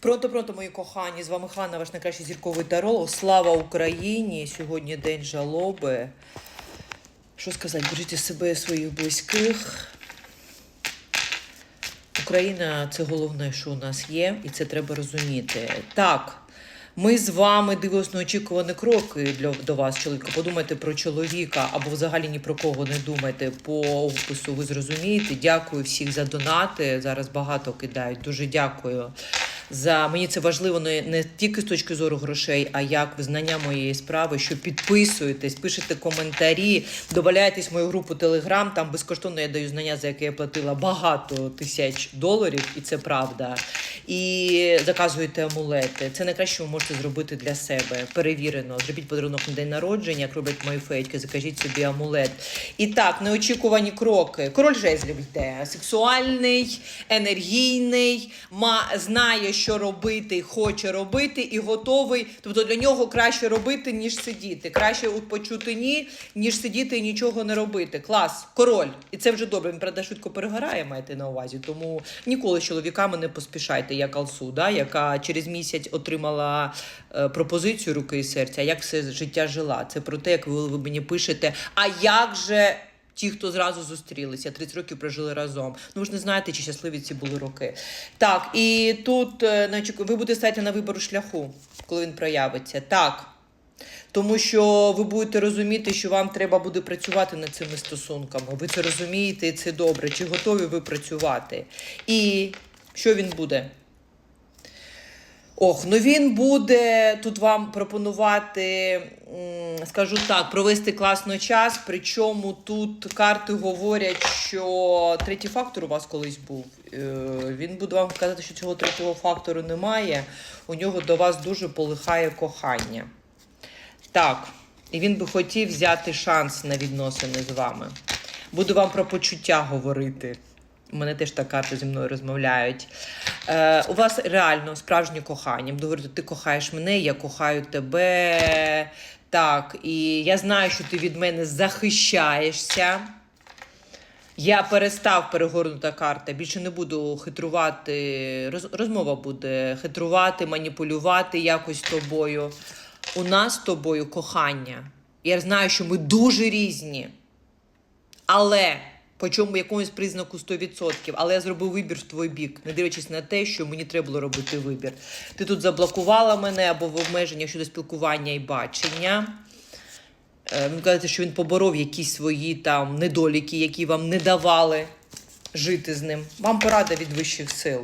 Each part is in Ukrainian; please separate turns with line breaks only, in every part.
Пронто, пронто, мої кохані, з вами Ханна, ваш найкращий зірковий таролог. Слава Україні! Сьогодні день жалоби. Що сказати, бережіть себе і своїх близьких. Україна це головне, що у нас є, і це треба розуміти. Так, ми з вами дивимося на очікувані кроки для до вас, чоловіка. Подумайте про чоловіка або взагалі ні про кого не думайте. По опису ви зрозумієте. Дякую всіх за донати. Зараз багато кидають. Дуже дякую. За мені це важливо не, не тільки з точки зору грошей, а як визнання моєї справи, що підписуєтесь, пишете коментарі, додаєтесь в мою групу Телеграм. Там безкоштовно я даю знання, за яке я платила багато тисяч доларів, і це правда. І заказуєте амулети. Це найкраще, що ви можете зробити для себе. Перевірено. Зробіть подарунок на день народження, як роблять мої феєчки, закажіть собі амулет. І так, неочікувані кроки. Король жезлів йде. Сексуальний, енергійний, ма знає, що робити, хоче робити, і готовий. Тобто для нього краще робити, ніж сидіти. Краще почути ні, ніж сидіти і нічого не робити. Клас, король. І це вже добре. Він правда швидко перегорає, маєте на увазі. Тому ніколи з чоловіками не поспішайте, як Алсу, да? яка через місяць отримала е, пропозицію руки і серця. Як все життя жила? Це про те, як ви, ви мені пишете. А як же. Ті, хто зразу зустрілися, 30 років прожили разом. Ну ви ж не знаєте, чи щасливі ці були роки. Так, і тут е, ви будете стати на вибору шляху, коли він проявиться. Так. Тому що ви будете розуміти, що вам треба буде працювати над цими стосунками. Ви це розумієте, і це добре. Чи готові ви працювати? І що він буде? Ох, ну він буде тут вам пропонувати, скажу так, провести класно час. Причому тут карти говорять, що третій фактор у вас колись був. Е, Він буде вам казати, що цього третього фактору немає. У нього до вас дуже полихає кохання. Так, і він би хотів взяти шанс на відносини з вами. Буду вам про почуття говорити. Мене теж так карти зі мною розмовляють. Е, у вас реально справжнє кохання. Буду говорити, ти кохаєш мене, я кохаю тебе. Так, і я знаю, що ти від мене захищаєшся. Я перестав перегорнута карта. Більше не буду хитрувати. Роз- розмова буде хитрувати, маніпулювати якось тобою. У нас з тобою кохання. Я знаю, що ми дуже різні. Але по чому якомусь признаку 100%. Але я зробив вибір в твій бік, не дивлячись на те, що мені треба було робити вибір. Ти тут заблокувала мене або в обмеженнях щодо спілкування і бачення. Е, Він каже, що він поборов якісь свої там недоліки, які вам не давали жити з ним. Вам порада від вищих сил.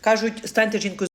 Кажуть, станьте жінкою